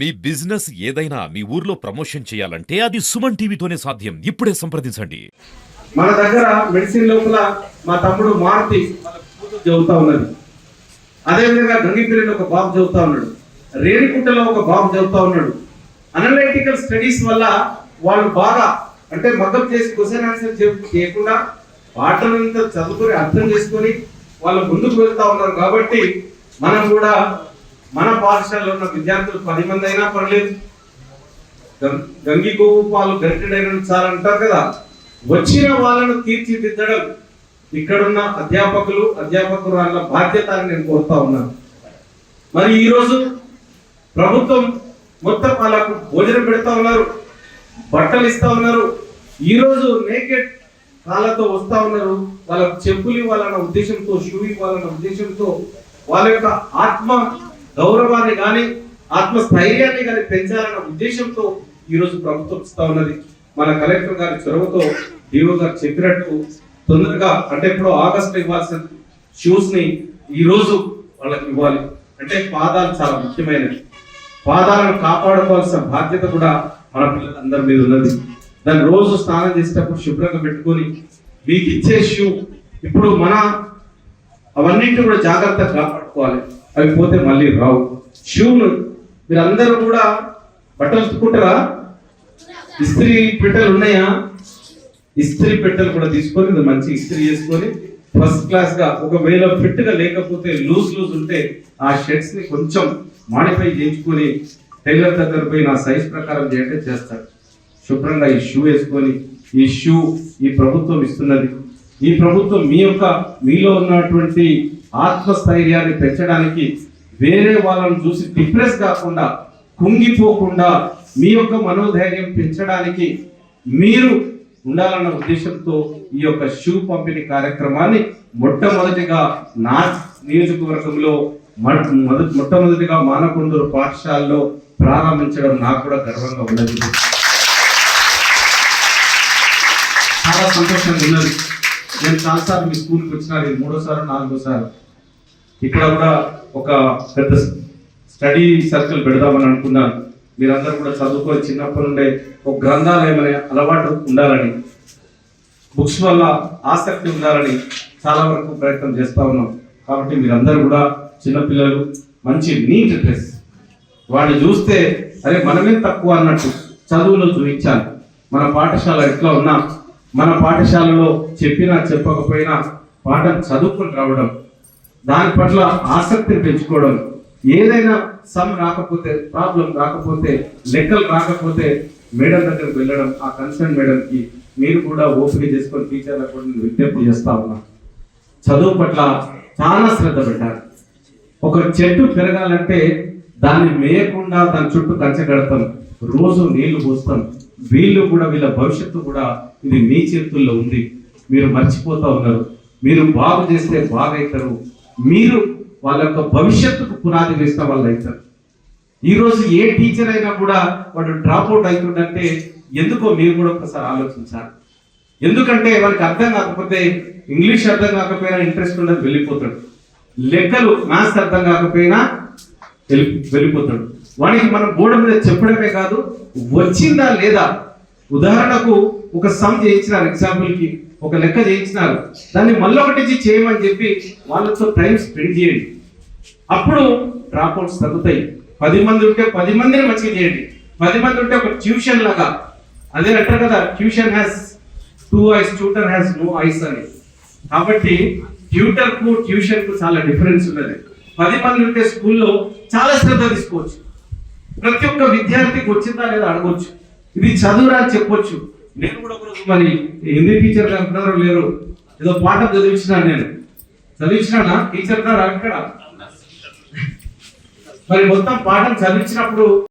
మీ business ఏదైనా మీ ఊర్లో promotion చేయాలంటే అది సుమన్ టీవీతోనే సాధ్యం. ఇప్పుడే సంప్రదించండి. మన దగ్గర మెడిసిన్ లోపల మా తమ్ముడు మారుతి చదువుతా ఉన్నది. అదేవిధంగా గంగిపిల్లిలో ఒక బాబు చదువుతా ఉన్నాడు. రేణికుంటలో ఒక బాబు చదువుతా ఉన్నాడు. అనలైటికల్ స్టడీస్ వల్ల వాళ్ళు బాగా అంటే మగ్గం చేసి క్వశ్చన్ ఆన్సర్ చేయకుండా పాటలంతా చదువుకొని అర్థం చేసుకొని వాళ్ళు ముందుకు వెళ్తా ఉన్నారు కాబట్టి మనం కూడా మన పాఠశాలలో ఉన్న విద్యార్థులు పది మంది అయినా పర్లేదు. గం- గంగి గోవు పాలు గరిటెడైన సార్ అంటారు కదా. వచ్చిన వాళ్ళను తీర్చిదిద్దడం. ఇక్కడున్న అధ్యాపకులు అధ్యాపకురాళ్ళ బాధ్యత అని నేను కోరుతా ఉన్నాను. మరి ఈరోజు ప్రభుత్వం మొత్తం వాళ్ళకు భోజనం పెడతా ఉన్నారు. బట్టలు ఇస్తా ఉన్నారు. ఈరోజు రోజు నేకెడ్ కాళ్ళతో వస్తా ఉన్నారు. వాళ్ళకు చెప్పులు ఇవ్వాలన్న ఉద్దేశంతో షూ ఇవ్వాలన్న ఉద్దేశంతో వాళ్ళ యొక్క ఆత్మ గౌరవాన్ని కానీ ఆత్మస్థైర్యాన్ని కానీ పెంచాలన్న ఉద్దేశంతో ఈరోజు ప్రభుత్వం ఇస్తా ఉన్నది. మన కలెక్టర్ గారి చొరవతో డిఓ గారు చెప్పినట్టు తొందరగా అంటే ఇప్పుడు ఆగస్ట్ ఇవ్వాల్సిన షూస్ని ఈరోజు వాళ్ళకి ఇవ్వాలి. అంటే పాదాలు చాలా ముఖ్యమైనవి. పాదాలను కాపాడుకోవాల్సిన బాధ్యత కూడా మన పిల్లలందరి మీద ఉన్నది. దాన్ని రోజు స్నానం చేసేటప్పుడు శుభ్రంగా పెట్టుకొని మీకు ఇచ్చే షూ ఇప్పుడు మన అవన్నింటినీ కూడా జాగ్రత్తగా కాపాడుకోవాలి. అవి పోతే మళ్ళీ రావు. షూను మీరందరూ కూడా బట్టలు ఉతుక్కుంటారా? ఇస్త్రీ పెట్టెలు ఉన్నాయా? ఇస్త్రీ పెట్టెలు కూడా తీసుకొని మంచి ఇస్త్రీ చేసుకొని ఫస్ట్ క్లాస్గా ఒకవేళ ఫిట్గా లేకపోతే లూజ్ లూజ్ ఉంటే ఆ షర్ట్స్ని కొంచెం మాడిఫై చేయించుకొని టైలర్ దగ్గర పోయి నా సైజ్ ప్రకారం చేయంటే చేస్తాడు శుభ్రంగా ఈ షూ వేసుకొని ఈ షూ ఈ ప్రభుత్వం ఇస్తున్నది. ఈ ప్రభుత్వం మీ యొక్క మీలో ఉన్నటువంటి ఆత్మస్థైర్యాన్ని పెంచడానికి వేరే వాళ్ళని చూసి డిప్రెస్ కాకుండా కుంగిపోకుండా మీ యొక్క మనోధైర్యం పెంచడానికి మీరు ఉండాలన్న ఉద్దేశంతో ఈ యొక్క షూ పంపిణీ కార్యక్రమాన్ని మొట్టమొదటిగా నా నియోజకవర్గంలో మొదటి మొట్టమొదటిగా మానకొండూరు పాఠశాలలో ప్రారంభించడం నాకు కూడా గర్వంగా ఉన్నది. చాలా సంతోషంగా ఉన్నది. నేను చాలాసార్లు మీ స్కూల్కి వచ్చిన ఇది మూడోసారి నాలుగోసారి. ఇక్కడ కూడా ఒక పెద్ద స్టడీ సర్కిల్ పెడదామని అనుకున్నాను. మీరందరూ కూడా చదువుకొని చిన్నప్పటి నుండే ఒక గ్రంథాలయం అనే అలవాటు ఉండాలని బుక్స్ వల్ల ఆసక్తి ఉండాలని చాలా వరకు ప్రయత్నం చేస్తా ఉన్నాం. కాబట్టి మీరందరూ కూడా చిన్నపిల్లలు మంచి నీట్ డ్రెస్. వాడిని చూస్తే అరే మనమే తక్కువ అన్నట్టు చదువులో చూపించాలి. మన పాఠశాల ఎట్లా ఉన్నా మన పాఠశాలలో చెప్పినా చెప్పకపోయినా పాఠం చదువుకుని రావడం దాని పట్ల ఆసక్తిని పెంచుకోవడం ఏదైనా సమ్ రాకపోతే ప్రాబ్లం రాకపోతే లెక్కలు రాకపోతే మేడం దగ్గరికి వెళ్ళడం ఆ కన్సర్న్ మేడంకి మీరు కూడా ఓపిక చేసుకొని టీచర్లకు కూడా నేను విజ్ఞప్తి చేస్తా ఉన్నా. చదువు పట్ల చాలా శ్రద్ధ పెట్టాలి. ఒక చెట్టు పెరగాలంటే దాన్ని మేయకుండా దాని చుట్టూ కంచె కడతాం. రోజు నీళ్ళు పోస్తాం. వీళ్ళు కూడా వీళ్ళ భవిష్యత్తు కూడా ఇది మీ చేతుల్లో ఉంది. మీరు మర్చిపోతూ ఉన్నారు. మీరు బాగు చేస్తే బాగవుతారు మీరు వాళ్ళ యొక్క భవిష్యత్తుకు పునాది వేసిన వాళ్ళు అవుతారు. ఈరోజు ఏ టీచర్ అయినా కూడా వాడు డ్రాప్ అవుట్ అవుతుందంటే ఎందుకో మీరు కూడా ఒకసారి ఆలోచించాలి. ఎందుకంటే వారికి అర్థం కాకపోతే ఇంగ్లీష్ అర్థం కాకపోయినా ఇంట్రెస్ట్ ఉండదు వెళ్ళిపోతాడు. లెక్కలు మ్యాథ్స్ అర్థం కాకపోయినా వెళ్ళి వెళ్ళిపోతాడు. వాడికి మనం గోడ మీద చెప్పడమే కాదు వచ్చిందా లేదా? ఉదాహరణకు ఒక సమ్ చేయించినారు ఎగ్జాంపుల్కి ఒక లెక్క చేయించినారు. దాన్ని మళ్ళొకటి చేయమని చెప్పి వాళ్ళతో టైం స్పెండ్ చేయండి. అప్పుడు డ్రాప్ అవుట్స్ తగ్గుతాయి. పది మంది ఉంటే పది మందిని మంచిగా చేయండి. పది మంది ఉంటే ఒక ట్యూషన్ లాగా. అదే అంటారు కదా tuition has two eyes tutor has no eyes అని. కాబట్టి ట్యూటర్కు ట్యూషన్కు చాలా డిఫరెన్స్ ఉన్నది. పది మంది ఉంటే స్కూల్లో చాలా శ్రద్ధ తీసుకోవచ్చు. ప్రతి ఒక్క విద్యార్థికి వచ్చిందా లేదా అడగొచ్చు. ఇది చదువురా అని చెప్పొచ్చు. నేను కూడా ఒకరోజు మరి హిందీ టీచర్ అంటున్నారో లేరు. ఏదో పాఠం చదివించినా నేను. చదివించినా టీచర్ అక్కడ? మరి మొత్తం పాఠం చదివించినప్పుడు